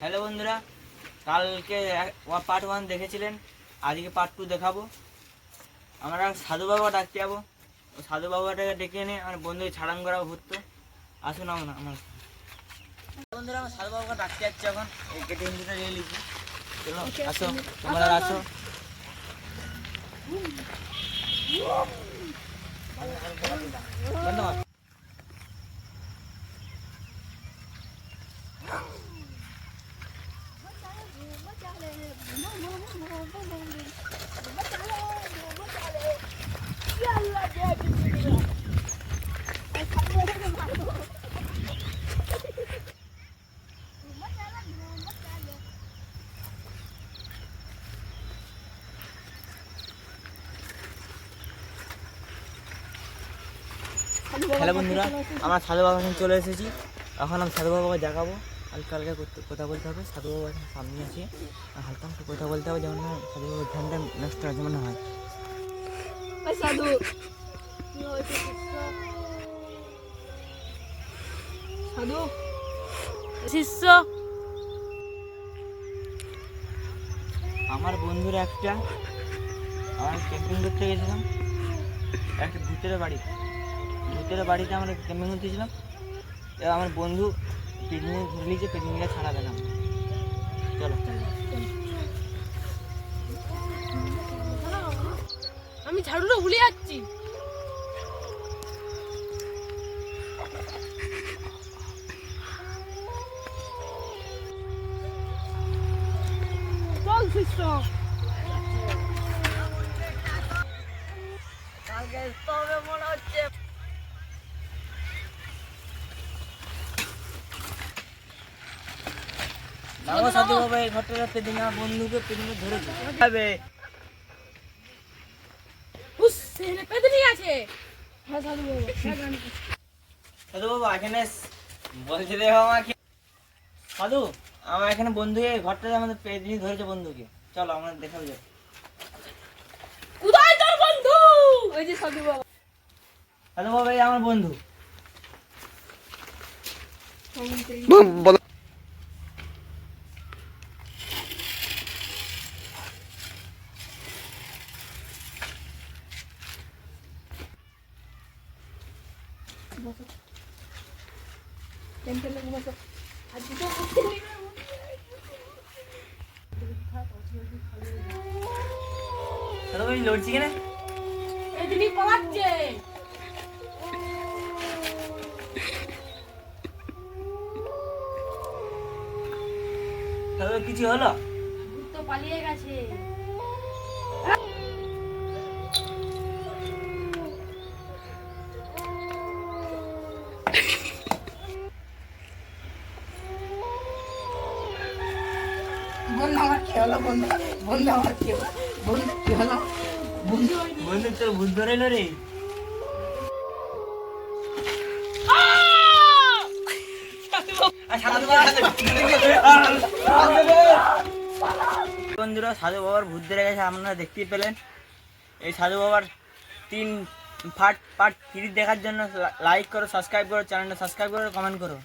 Hello বন্ধুরা কালকে part one দেখেছিলেন আজকে পার্ট টু দেখাবো। আমরা সাধু বাবা ডাকতে যাব। সাধু বাবাটাকে ডেকে এনে আমার বন্ধু ছাড়ান করা ঘুরতো। আসুন আমার আমার। বন্ধুরা আমার সাধু বাবাকে ডাকতে যাচ্ছি এখন। এই কেটে হিন্দিটা নিয়ে লিখি। চলো আসো তোমরা আসো। ধন্যবাদ। হ্যালো বন্ধুরা আমরা সাধু বাবা চলে এসেছি। এখন আমি সাধু বাবাকে দেখাবো। হালকা হালকা করতে- কথা বলতে হবে। সাধু বাবা এখন সামনে আছে। হালকা হালকা কথা বলতে হবে যেমন না সাধু বাবার ধ্যানটা নষ্ট হয় যেমন হয়। সাধু। সাধু। শিষ্য। আমার বন্ধুর একটা আমার ক্যাম্পিং করতে গেছিলাম। একটা ভূতের বাড়ি। ভূতের বাড়িতে আমরা ক্যাম্পিং করতে গেছিলাম। এবার আমার বন্ধু পিকনিক ঘুরলিছে পিকনিকটা ছাড়াবে না। চলো। আমি ঝাড়ুটা ভুলে যাচ্ছি। কালকে তবে মনে হচ্ছে। আমার সাধু বাবা এই ঘরটা পেদিন আমার বন্ধুকে পিকনিক ধরেছে। হবে। উস সেখানে আছে। হ্যাঁ সাধু বাবা সাধু বাবা। এখানে বলছে দেখো আমাকে। সাধু আমার এখানে বন্ধুকে ঘরটাতে আমাদের পেদিনি ধরেছে বন্ধুকে। চলো আমরা দেখাবো যাই কোথায় তোর বন্ধু? ওই যে সাধু বাবা। সাধু বাবা এই আমার বন্ধু। লড়ছি কেন? এদিনই পালাচ্ছে। কিছু হলো? তো পালিয়ে গেছে। বন্ধু আমার কি হলো বন্ধু? বন্ধু আমার কি হলো? বন্ধু কি হলো? বন্ধু। বন্ধু তোর ভূত ধরে রে। বন্ধুরা সাধু বাবার ভূত ধরে গেছে আপনারা দেখতেই পেলেন। এই সাধু বাবার তিন পার্ট পার্ট থ্রি দেখার জন্য লাইক করো সাবস্ক্রাইব করো চ্যানেলটা সাবস্ক্রাইব করো কমেন্ট করো।